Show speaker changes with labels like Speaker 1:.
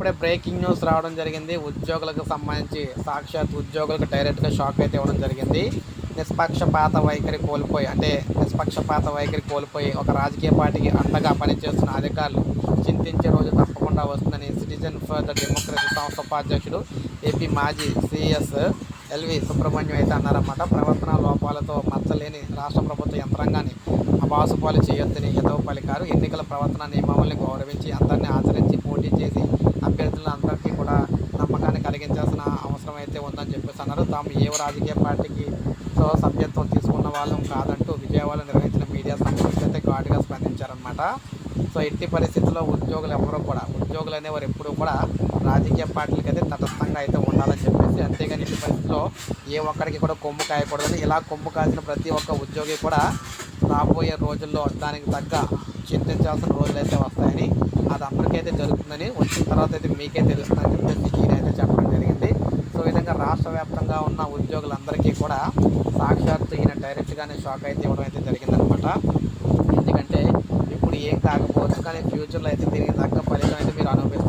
Speaker 1: ఇప్పుడే breaking news రావడం జరిగింది. ఉద్యోగులకు సంబంధించి సాక్షాత్ ఉద్యోగులకు డైరెక్ట్గా షాక్ అయితే ఇవ్వడం జరిగింది. నిష్పక్షపాత వైఖరి కోల్పోయి అంటే నిష్పక్షపాత వైఖరి కోల్పోయి ఒక రాజకీయ పార్టీకి అండగా పనిచేస్తున్న అధికారులు చింతించే రోజు తప్పకుండా వస్తుందని సిటిజన్ ఫర్ ద డెమోక్రసీ సంస్థ ఉపాధ్యక్షుడు ఏపీ మాజీ సిఎస్ ఎల్వి సుబ్రహ్మణ్యం అయితే అన్నారన్నమాట. ప్రవర్తన లోపాలతో మచ్చలేని రాష్ట్ర ప్రభుత్వ యంత్రాంగాన్ని అబాసుపాలు చేయొద్దని హితవు పలికారు ఎన్నికల ప్రవర్తన నియమావళిని గౌరవించి అందరినీ ఆచరించి సభ్యత్వం అయితే ఉందని చెప్పేసి అన్నారు. తాము ఏ రాజకీయ పార్టీకి సో సభ్యత్వం తీసుకున్న వాళ్ళం కాదంటూ విజయవాడలో నిర్వహించిన మీడియా సమావేశం అయితే ఘాటుగా స్పందించారనమాట సో ఎట్టి పరిస్థితుల్లో ఉద్యోగులు ఎవరూ కూడా ఉద్యోగులు అనేవారు ఎప్పుడూ కూడా రాజకీయ పార్టీలకి అయితే తటస్థంగా అయితే ఉండాలని చెప్పేసి అంతేగాని ఎట్టి పరిస్థితుల్లో ఏ ఒక్కడికి కూడా కొమ్ము కాయకూడదని ఇలా కొమ్ము కాసిన ప్రతి ఒక్క ఉద్యోగి కూడా రాబోయే రోజుల్లో దానికి తగ్గ చింతించాల్సిన రోజులు అయితే వస్తాయని అది అందరికైతే జరుగుతుందని వచ్చిన తర్వాత అయితే మీకే తెలుస్తుందని చెప్పేసి ఈయన అయితే చెప్పడం జరిగింది సో ఈ విధంగా రాష్ట్ర వ్యాప్తంగా ఉన్న ఉద్యోగులందరికీ కూడా సాక్షాత్తు ఈయన డైరెక్ట్గానే షాక్ అయితే ఇవ్వడం అయితే జరిగిందనమాట ఎందుకంటే ఇప్పుడు ఏం కాకపోవచ్చు కానీ ఫ్యూచర్లో అయితే దీనికి తగ్గ ఫలితం అయితే మీరు అనుభవించారు